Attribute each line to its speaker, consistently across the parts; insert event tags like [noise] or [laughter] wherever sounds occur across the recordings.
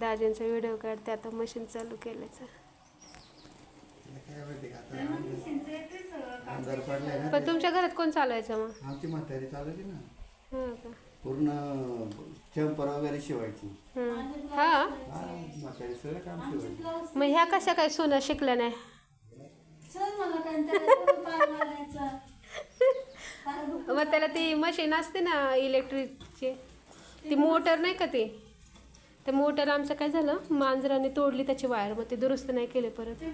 Speaker 1: दाजींचा video काढते आता machine चालू केल्याचं. पण तुमच्या घरात कोण चालवायचं मग?
Speaker 2: आमची म्हातारी चालवली ना.
Speaker 1: हो का?
Speaker 2: पूर्ण चंपर वगैरे शिवायची.
Speaker 1: हा.
Speaker 2: हा? म्हातारी सगळं काम शिवायची.
Speaker 1: मग ह्या कशा काय सोनं शिकल्या नाही. [laughs] मग त्याला ती मशीन असते ना इलेक्ट्रिकची ती मोटर नाही का ती? ते मोटर आमचं काय झालं? मांजराने तोडली त्याची वायर मग ते दुरुस्त नाही केले परत.
Speaker 3: ते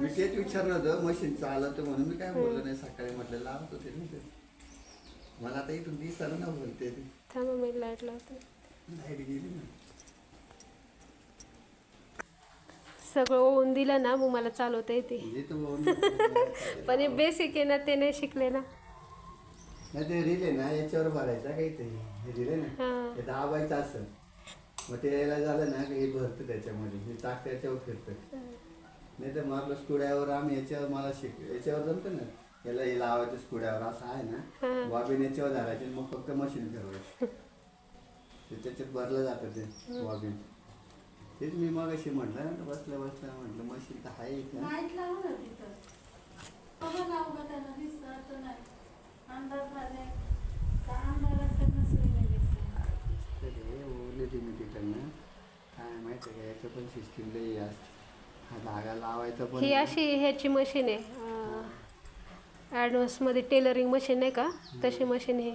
Speaker 2: मी तेच विचारलं होतं मशीन चालत म्हणून. मी काय बोललो नाही सकाळी म्हटलं लावत होते ना ते. मला आता इथून दिसायला ना बोलते
Speaker 1: थांबा मी लाइट लावते.
Speaker 2: लाइट गेली ना.
Speaker 1: सगळं ओवून दिलं ना मग मला चालवता येते.
Speaker 2: तू [laughs]
Speaker 1: पण हे बेसिक आहे ना ते नाही शिकले ना.
Speaker 2: नाही ते रिले ना याच्यावर भरायचा काहीतरी हे रिले ना?
Speaker 1: हा.
Speaker 2: ते दाबायचं असं. मग ते यायला झालं ना की हे भरतं त्याच्यामध्ये हे टाक त्याच्यावर फिरतं. नाही तर मग आपलं स्टुड्यावर आम्ही याच्यावर मला शिक याच्यावर जमतं ना. याला हे लावायचं स्टुड्यावर असं आहे ना. वाबिन याच्यावर धरायचे मग फक्त मशीन फिरवायचं. ते त्याच्यात भरलं जातं ते वाबिन तेच मी मग अशी म्हटलं ना बसल्या बसल्या म्हटलं मशीन तर आहे इथं.
Speaker 3: लाइट लावू ना तिथं. बघा लावू का दिसत नाही. झाले का त्यांना सोय नाही दिसली
Speaker 2: तर ते मी तिकडनं काय माहिती आहे का याचं पण सिस्टीम लई असते हा धागा लावायचा पण
Speaker 1: ही अशी ह्याची मशीन आहे. ॲडव्हान्समध्ये टेलरिंग मशीन आहे का? तशी मशीन आहे.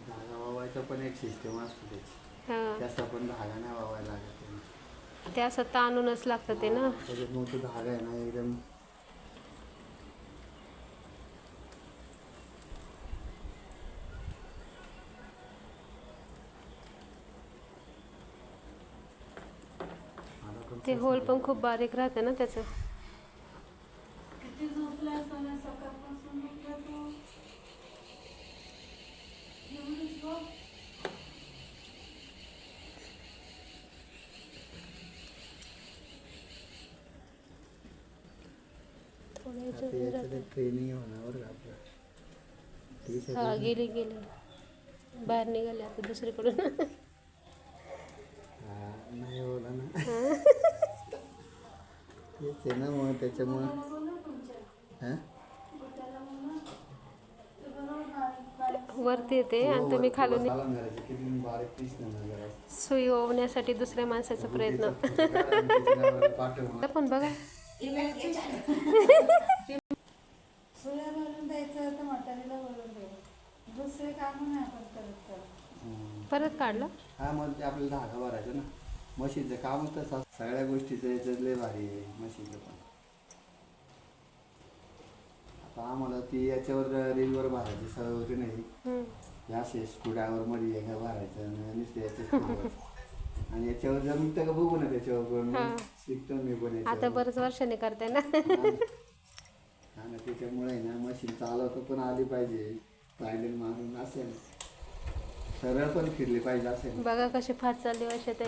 Speaker 2: धागा वावायचा पण एक सिस्टम असतो त्याची.
Speaker 1: हां.
Speaker 2: त्याचा पण धागा नाही वावायला लागत.
Speaker 1: ते असं ताणूनच लागतं ते ना.
Speaker 2: त्याच्यात मोठं धागा आहे ना एकदम मला पण
Speaker 1: ते होल पण खूप बारीक राहतं ना त्याचं.
Speaker 2: ट्रेनिंग होणार
Speaker 1: हा गेली गेली. बाहेर निघाले आता दुसरीकडून. [laughs]
Speaker 2: नाही होला ना. तेच आहे ना मग त्याच्यामुळं.
Speaker 3: बोला
Speaker 2: हां?
Speaker 3: बोला
Speaker 1: वरती येते आणि तुम्ही खालून
Speaker 2: सालाम घालायचे किती बारीक पीस नाही जरा
Speaker 1: सुई ओवण्यासाठी दुसऱ्या माणसाचा प्रयत्न.
Speaker 2: पाठव
Speaker 1: पण बघा.
Speaker 3: सुया भरून द्यायचं तर म्हातारीला भरून द्यायचं दुसरे काम नाही आपण करत करत
Speaker 1: परत काढलं?
Speaker 2: हा मग ते आपल्याला धागा भरायचं ना. म्हशीचं कामच तसं. सगळ्या गोष्टीचं याच्यात लय भारी आहे म्हशीचं पण आता आम्हाला ती याच्यावर रीलवर भरायची सवय होती नाही. हे असे स्कुडावर मध्ये एका भरायचं आणि नुसतं याच्यात. आणि याच्यावर जमतं का बघू ना त्याच्यावर पण शिकतो मी पण
Speaker 1: आता. बरंच वर्षाने करते ना
Speaker 2: हा ना त्याच्यामुळे ना मशीन चालवतो पण आली पाहिजे पॅन्डल मारून असेल सरळ पण फिरली पाहिजे असेल
Speaker 1: बघा कशी फाट चालली वर्षात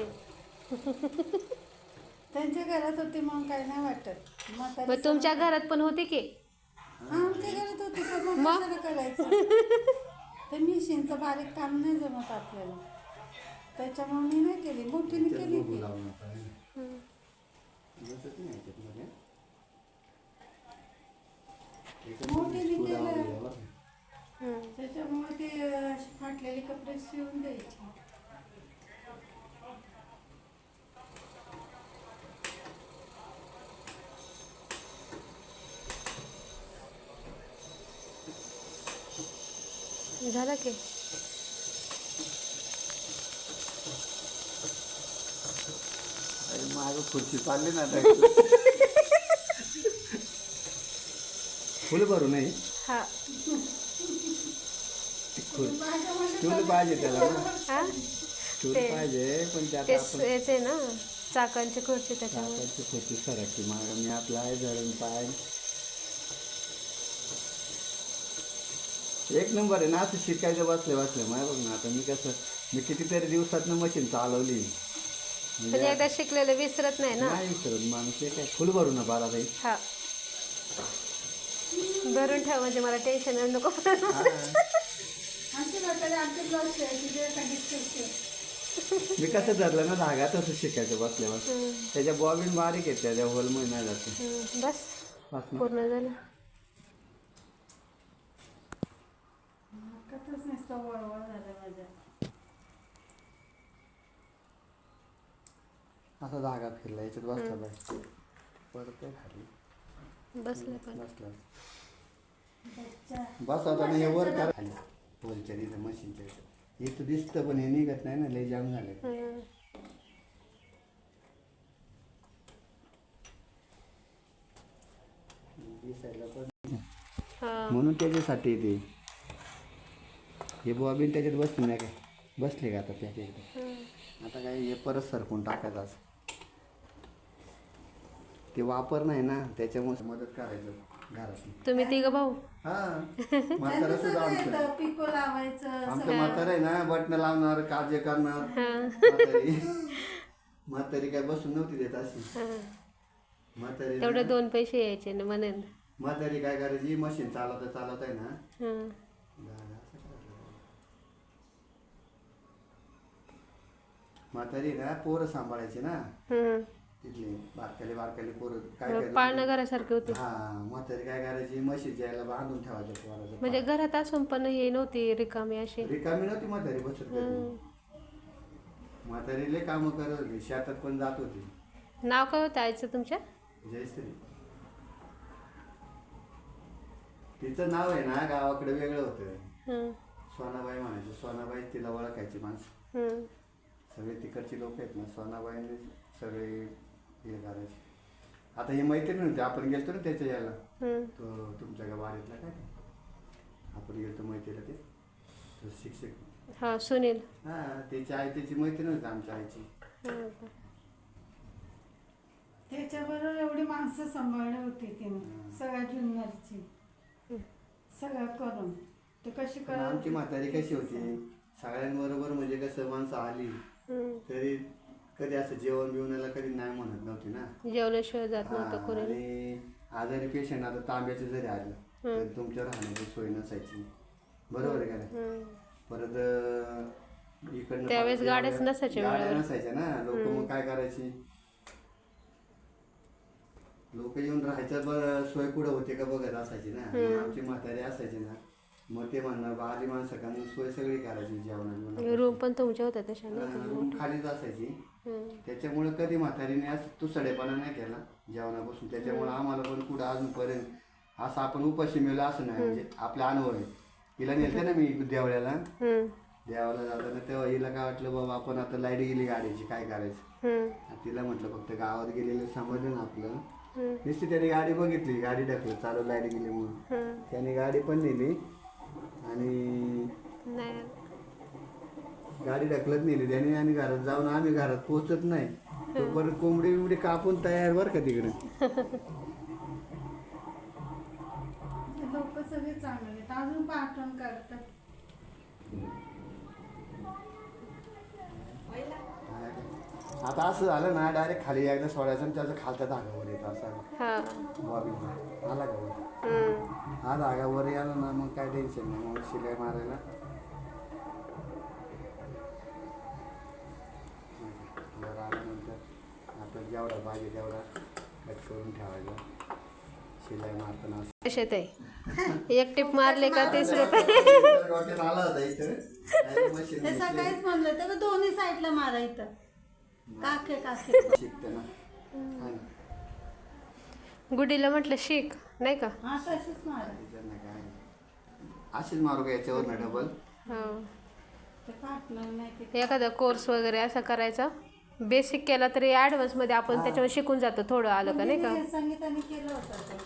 Speaker 3: त्यांच्या घरात होती मग काही नाही वाटत. म्हातारी
Speaker 1: मग तुमच्या घरात पण होती की?
Speaker 3: हा आमच्या घरात होती पण मग
Speaker 1: मग?
Speaker 3: कशाला करायचं? ते मिशीनचं बारीक काम नाही जमत आपल्याला. त्याच्यामुळे मी नाही केली मोठीने केली ती. मोठीने केलं. त्याच्यामुळे ते फाटलेले कपडे शिवून द्यायचे.
Speaker 1: झालं की?
Speaker 2: अरे मागं खुर्ची चालली ना. फुलं भरू नाही?
Speaker 1: हा.
Speaker 2: पाहिजे त्याला
Speaker 1: हा? ते-
Speaker 2: पाहिजे पण त्यात
Speaker 1: ते
Speaker 2: आपण
Speaker 1: याचे ना चाकांची खुर्ची त्याच्यामुळे
Speaker 2: काकाची खुर्ची सरकली माग मी आपला आहे धरण पाय. एक नंबर आहे ना असं शिकायचं बसले बसले माय बघ ना आता मी कसं मी कितीतरी दिवसातनं मशीन चालवली. म्हणजे
Speaker 1: एकदा शिकलेलं विसरत नाही ना?
Speaker 2: नाही विसरत माणूस ते काय फुल भरू ना बारा ताई
Speaker 1: हा. भरून ठेव म्हणजे मला टेन्शन नको.
Speaker 2: हा.
Speaker 3: आमची म्हातारी आमचे ब्लाऊज शिवायची जे सांगितलं
Speaker 2: मी कसं धरलं ना धागा तसं शिकायचं बसल्यावर त्याच्या बॉबिन बारीक आहेत त्याच्या होल नाही जाते
Speaker 1: बस. पूर्ण झालं
Speaker 3: नाकातच नुसतं वळवळ झालं माझ्या
Speaker 2: असा धागा फिरला याच्यात बसला पाहिजे परत खाली.
Speaker 1: बसलं पण.
Speaker 2: बसला.
Speaker 3: बच्चा
Speaker 2: बस आता हे वर करा. खाली. तिथं मशीनच्या इथं. इथं दिसतं पण हे निघत नाही ना लय जाम झाले
Speaker 1: हं.
Speaker 2: दिसायला पण
Speaker 1: हा.
Speaker 2: म्हणून त्याच्यासाठी ते. हे बॉबिन त्याच्यात बसले नाही काय? बसले का आता पॅक एकदा
Speaker 1: हं.
Speaker 2: आता काय हे परत सरकून टाकायचं असं. ते वापर नाही ना त्याच्यामुळे मदत करायचं घरात
Speaker 1: तुम्ही तिघ भाऊ?
Speaker 2: हा. [laughs] म्हातारा सुद्धा आमचं.
Speaker 3: पिको लावायचं
Speaker 2: आमचं म्हातारा आहे ना बटणं लावणार काळजी करणार.
Speaker 1: हं.
Speaker 2: म्हातारी. [laughs] म्हातारी काय बसून नव्हती देत अशी.
Speaker 1: हं.
Speaker 2: म्हातारी
Speaker 1: तेवढे दोन पैसे यायचे ना म्हणेन.
Speaker 2: म्हातारी काय करायची मशीन चालवता चालवत आहे ना
Speaker 1: हं.
Speaker 2: जागा असं करायचं. म्हातारी ना पोरं सांभाळायची ना.
Speaker 1: हं.
Speaker 2: तिथले बारकाले बारकाले पोरं काय करायचं
Speaker 1: पाळणं घरासारखे होते.
Speaker 2: हा म्हातारी काय करायची? म्हशीच्या यायला बांधून ठेवायचं पोराचं
Speaker 1: म्हणजे घरात असून पण हे नव्हती रिकामी अशी.
Speaker 2: रिकामी नव्हती म्हातारी बसत कधी. म्हातारी लय कामं करत होती. शेतात पण जात होती.
Speaker 1: नाव काय होतं आईचं तुमच्या?
Speaker 2: जयश्री. तिचं नाव आहे ना गावाकडे वेगळं होतं. सोनाबाई म्हणायची. सोनाबाई तिला ओळखायची माणसं. सगळे तिकडची लोक आहेत ना सोनाबाईने सगळे हे करायचे. आता ही मैत्रीण होती आपण गेलतो ना त्याच्या याला. तो तुमच्या गावातला काय आपण गेलतो मैत्रीला ते. तो शिक्षक.
Speaker 1: हा सुनील.
Speaker 2: हा त्याची आई त्याची मैत्रीण होती आमच्या आईची.
Speaker 1: हं.
Speaker 3: त्याच्याबरोबर एवढी माणसं सांभाळली होती तिने सगळ्या जुन्नरची. सगळं करून. ते कशी
Speaker 2: पण आमची म्हातारी कशी होती? सगळ्यांबरोबर म्हणजे कसं माणसं आली. तरी कधी असं जेवण बिवण्याला कधी नाही म्हणत नव्हती ना.
Speaker 1: जेवणाशिवाय जात
Speaker 2: हा,
Speaker 1: नव्हतं कोणी
Speaker 2: आणि आजारी पेशंट आता तांब्याचे जरी आलं तर तुमच्या राहण्याची सोय नसायची. बरोबर आहे का नाही?
Speaker 1: हं.
Speaker 2: परत अं, इकडनं
Speaker 1: त्यावेळेस
Speaker 2: परत
Speaker 1: गाड्याच
Speaker 2: यावं-
Speaker 1: नसायच्या
Speaker 2: गाड्या
Speaker 1: वेळेवर.
Speaker 2: नसायच्या ना. लोक मग काय करायची? लोक येऊन राहायचं बरं सोय कुठं होते का बघत असायची ना. मग आमची म्हातारी असायची ना. मग ते म्हणणार बा आली माणसं का? मग सोय सगळी करायची जेवणा
Speaker 1: रूम पण तुमच्या होत्या तशा
Speaker 2: रूम खालीच असायची. त्याच्यामुळे कधी म्हातारीने असं तुसडेपणा नाही केला जेवणापासून. त्याच्यामुळे आम्हाला पण कुठं अजूनपर्यंत असं आपण उपाशी मिळलं असं नाही. म्हणजे आपला अनुभव आहे. हिला नेलते ना मी देवळ्याला. देवाला जाताना तेव्हा हिला काय वाटलं बाबा आपण आता लाइट गेली गाडीची काय करायचं?
Speaker 1: हं.
Speaker 2: तिला म्हटलं फक्त गावात गेलेलं समजलं ना आपलं. नुसती त्याने गाडी बघितली गाडी ढकलत चालू लाइट गेली म्हणून. त्याने गाडी पण नेली. आणि
Speaker 1: नाही.
Speaker 2: गाडी ढकलत नेली त्याने आणि घरात जाऊन आम्ही घरात पोहोचत नाही. तोपर्यंत कोंबडी बिंबडी कापून तयार बर का तिकडे?
Speaker 3: लोक सगळे चांगले आहेत. अजून पण आठवण काढतात
Speaker 2: आता असं झालं ना डायरेक्ट खाली एकदा सोडायचं आणि त्याचा खालचा धागावर येतो असा.
Speaker 1: हा.
Speaker 2: बॉबीचा आला का वर?
Speaker 1: हं.
Speaker 2: धागा वर आला ना मग काय टेन्शन नाही. मग शिलाई मारायला. वर आल्यानंतर आपलं जेवढा पाहिजे तेवढा कट करून ठेवायचा. शिलाई मारताना असं.
Speaker 1: आहे एक टिप मारले का तीस [laughs] रुपये?
Speaker 2: डोक्यात आला होता इथं. आणि मशीन
Speaker 3: ते
Speaker 2: घेतली.
Speaker 3: सकाळीच म्हणलं तर दोन्ही साईडला मारायचं काखे काखे.
Speaker 2: शिकते ना. हा ना.
Speaker 1: गुडीला म्हटलं शिक नाही का?
Speaker 3: हा तशीच मारा.
Speaker 2: का याच्यावर ना डबल
Speaker 1: हा.
Speaker 3: ते काटणार नाही ते.
Speaker 1: एखादा कोर्स वगैरे असा करायचा? बेसिक केला तरी ॲडव्हान्समध्ये आपण त्याच्यावर शिकून जातो थोडं आलं का नाही का?
Speaker 3: मी संगीताने केलं होतं ते.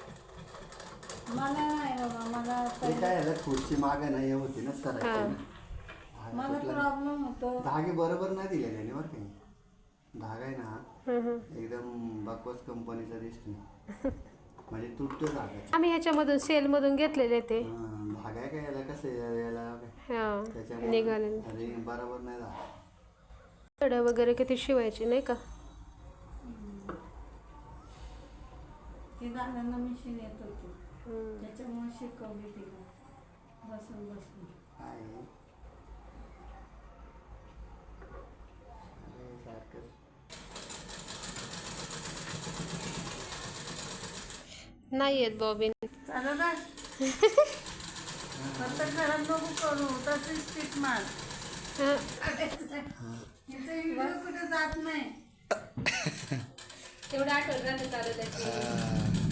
Speaker 3: मला नाही बाबा मला
Speaker 2: ते
Speaker 3: पहिले-
Speaker 2: काय झालं खुर्ची मागे नाही हे होती ना सर
Speaker 3: मला प्रॉब्लेम होतो.
Speaker 2: धागे बरोबर नाही दिले त्याने बरं. काही धागा आहे ना. एकदम बकवास कंपनीचा दिसतो [laughs] म्हणजे तुटतो धागा
Speaker 1: आम्ही ह्याच्यामधून सेलमधून घेतलेले ते.
Speaker 2: हा, धागा आहे का याला? कसं आहे, याला काय?
Speaker 1: हा
Speaker 2: त्याच्यामुळे
Speaker 1: निघाले.
Speaker 2: अरे बरोबर नाही धागा
Speaker 1: कड्या वगैरे किती शिवायचे नाही का?
Speaker 3: ती दादांना मशीन येत होती. त्याच्यामुळे शिकवली तिला बसून बसून.
Speaker 2: काय आहे?
Speaker 1: नाही येत बॉबिन
Speaker 3: चालू ना फक्त खराब नको करू. तशीच पीठ मार.
Speaker 1: हा,
Speaker 3: इथे व्हिडिओ कुठे जात नाही. [laughs]
Speaker 1: तेवढं चालू त्याची.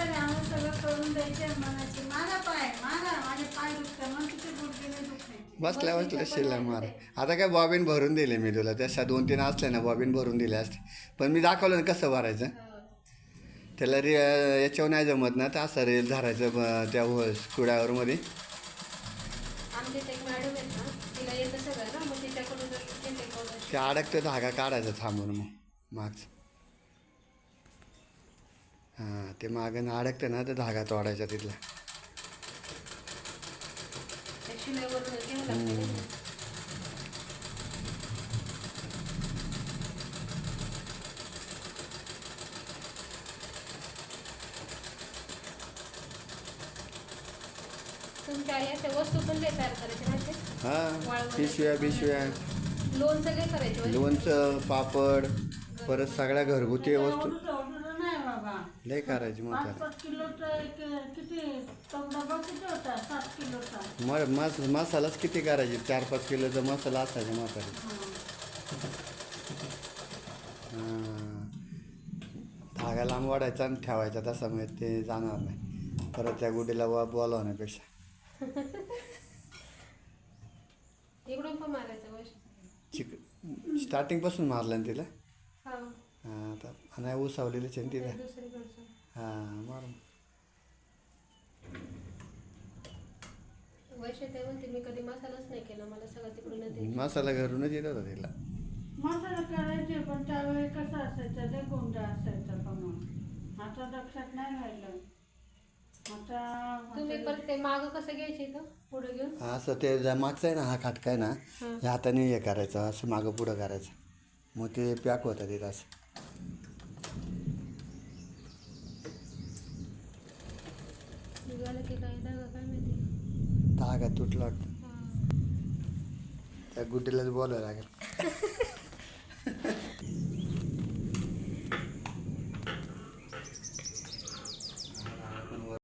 Speaker 3: मग तरी आम्हाला सगळं करून द्यायचे म्हणायचे मारा पाय मारा. माझे पाय दुखतात मग तिथे गुडघे नाही दुखायचे.
Speaker 2: बसल्या बसल्या शिल्ला मार. आता काय बॉबिन भरून दिले मी तुला त्याच्या दोन तीन असल्या ना बॉबिन भरून दिले असते. पण मी दाखवलं ना कसं भरायचं. त्याला रे याच्यावर नाही जमत ना तर असं रेल धरायचं त्या स्कुड्यावर मध्ये
Speaker 1: आमच्या इथे एक मॅडम आहेत ना तिला येतं सगळं ना मग तिच्याकडून जर घेते करून
Speaker 2: ते अडकतं धागा काढायचा थांबून मग मागचं. हां ते मागं अडकतं ना तर धागा तोडायचा तिथला
Speaker 1: ना.
Speaker 2: हां पिशव्या बिशव्या
Speaker 1: करायचे?
Speaker 2: लोणचं पापड परत सगळ्या घरगुती वस्तू
Speaker 3: एवढं एवढं नाही बाबा
Speaker 2: लय करायची
Speaker 3: पाच किलोचा एक किती? तो डबा किती होता? सात किलोचा.
Speaker 2: मग मस मसालाच किती करायची? चार पाच किलोचा मसाला असायचा म्हातारी हां. धागा लांब वाढायचा आणि ठेवायचा तसा मग ते जाणार नाही. परत त्या गुडीला वा बोलावण्यापेक्षा.
Speaker 1: इकडून पण मारायचं
Speaker 2: चिक स्टार्टिंगपासून मारलं ना तिला?
Speaker 1: हा.
Speaker 2: हां आता नाही उसावलेलीच आहे ना तिला. हां
Speaker 1: ते म्हणते मी कधी मसालाच नाही केला मला सगळं तिकडून येते
Speaker 2: मसाला घरूनच येत होता तिला.
Speaker 3: मसाला करायचे पण त्यावेळी कसं असायचं ते गोंधळ असायचा आता लक्षात नाही राहिलं. आता
Speaker 1: तुम्ही परत ते मागं कसं घ्यायचे इथं? पुढे घेऊन?
Speaker 2: असं ते ज्या मागचा आहे ना हा खाटका आहे ना ह्या हाताने हे करायचं असं मागं पुढं करायचं. मग ते पॅक होतं तिथं असं.
Speaker 1: की काय माहिती?
Speaker 2: धागा तुटला वाटतं. त्या गुड्डीलाच बोलायला लागेल. [laughs]